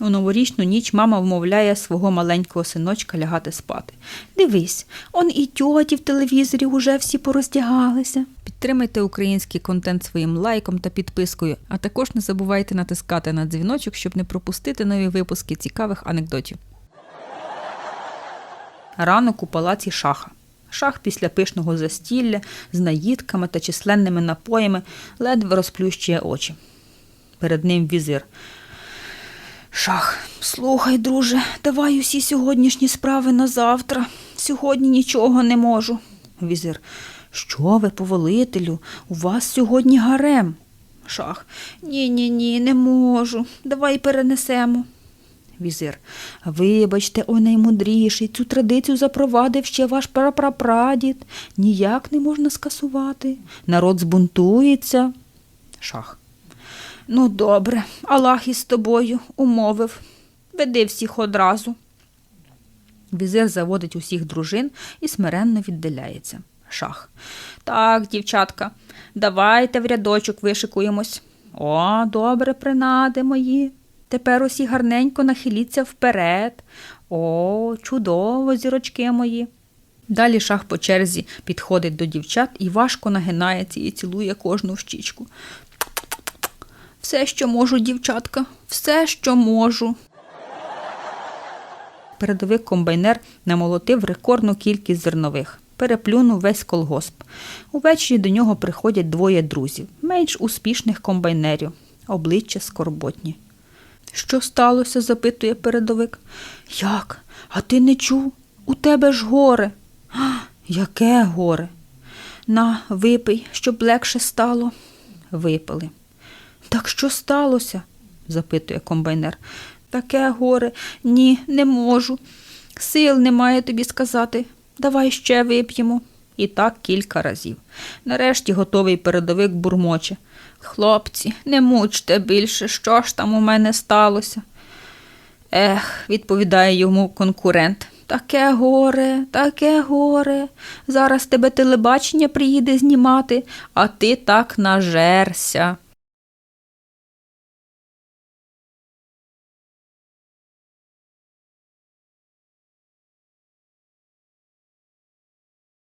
У новорічну ніч мама вмовляє свого маленького синочка лягати спати. Дивись, он і тьоті в телевізорі уже всі пороздягалися. Підтримайте український контент своїм лайком та підпискою, а також не забувайте натискати на дзвіночок, щоб не пропустити нові випуски цікавих анекдотів. Ранок у палаці шаха. Шах після пишного застілля з наїдками та численними напоями ледве розплющує очі. Перед ним візир. Шах, слухай, друже, давай усі сьогоднішні справи на завтра. Сьогодні нічого не можу. Візир. Що ви, повелителю? У вас сьогодні гарем. Шах. Ні, ні, ні, не можу. Давай перенесемо. Візир. Вибачте, о наймудріший, цю традицію запровадив ще ваш прапрапрадід. Ніяк не можна скасувати. Народ збунтується. Шах. Ну, добре, Аллах із тобою умовив. Веди всіх одразу. Візир заводить усіх дружин і смиренно віддаляється. Шах. Так, дівчатка, давайте в рядочок вишикуємось. О, добре, принади мої. Тепер усі гарненько нахиліться вперед. О, чудово, зірочки мої. Далі шах по черзі підходить до дівчат і важко нагинається і цілує кожну в щічку. Все, що можу, дівчатка, все, що можу. Передовик комбайнер намолотив рекордну кількість зернових, переплюнув весь колгосп. Увечері до нього приходять двоє друзів, менш успішних комбайнерів, обличчя скорботні. Що сталося? запитує передовик. Як? А ти не чув? У тебе ж горе. «А, Яке горе? На, випий, щоб легше стало. Випили. Так що сталося? запитує комбайнер. Таке горе, ні, не можу. Сил немає тобі сказати. Давай ще вип'ємо. І так кілька разів. Нарешті готовий передовик бурмоче. Хлопці, не мучте більше, що ж там у мене сталося. Ех, відповідає йому конкурент. Таке горе, таке горе. Зараз тебе телебачення приїде знімати, а ти так нажерся.